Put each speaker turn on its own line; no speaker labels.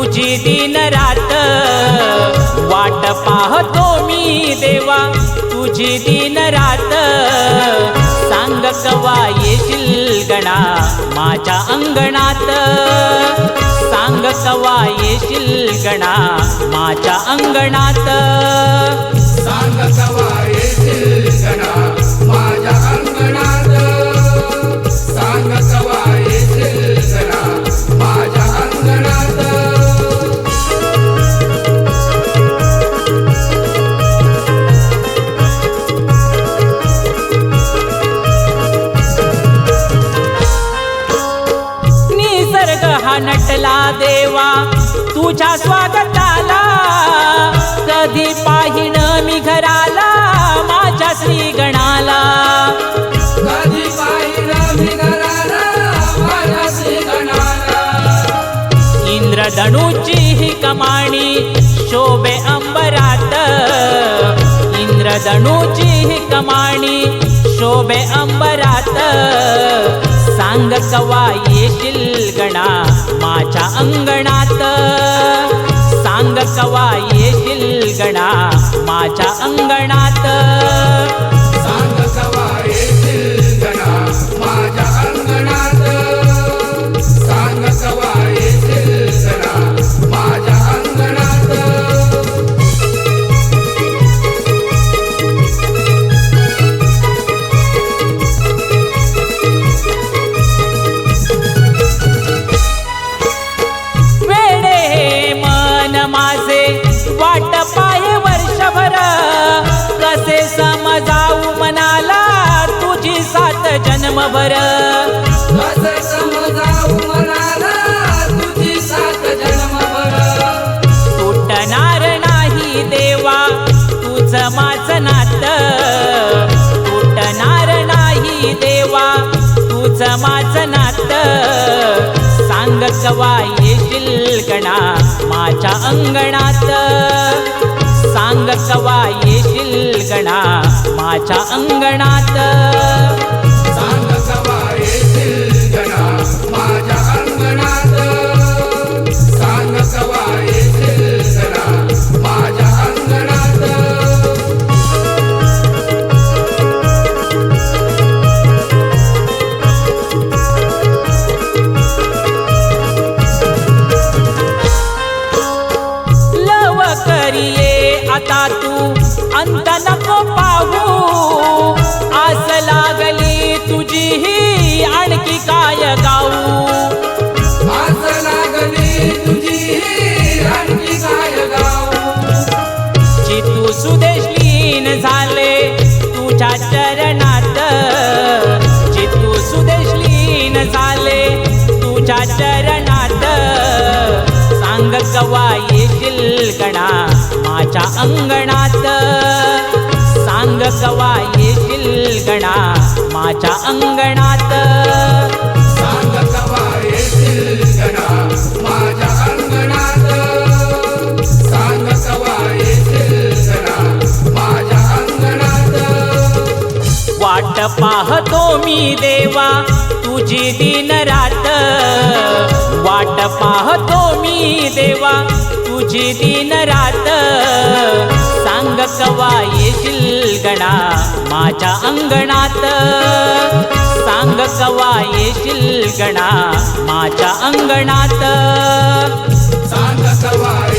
तुझी दिन रात वाट पाहतो मी देवा. तुझी दिन रात सांग कवा येशील गणा माझ्या अंगणात. सांग कवा येशील गणा माझ्या अंगणात.
सांग कवा येशील गणा माझ्या
हा नटला देवा तुझ्या स्वागताला. कधी पाहिन मी घराला माझ्या श्री गणाला
कधी
इंद्रधनुची ही कमाणी शोभे अंबरात. इंद्रधनुची ही कमाणी शोभे अंबरात. सांग कवा येतील गणा माझ्या अंगणात? सांग कवा येतील गणा माझ्या अंगणात? जन्मभर. तुटणार नाही देवा तुझ माझ नात. तुटणार नाही देवा तुझ माझ नात. सांग कवा येशील गणा माझ्या अंगणात. सांग कवा येशील गणा माझ्या अंगणात. आता तू अंत नको पाहू. आस लागली तुझी ही आणखी काय गाऊ.
आस लागली तुझी आणखी काय गाऊ.
चितू सुदेश लीन झाले तुझ्या सांग कवा येशील गणा माझ्या अंगणात. सांग कवा येशील गणा माझ्या अंगणात. पाहतो मी देवा तुझी दिन रात. वाट पाहतो मी देवा तुझी दिन रात. सांग कवा येशील गणा माझ्या अंगणात. सांग कवा येशील गणा माझ्या अंगणात.
सांग कवा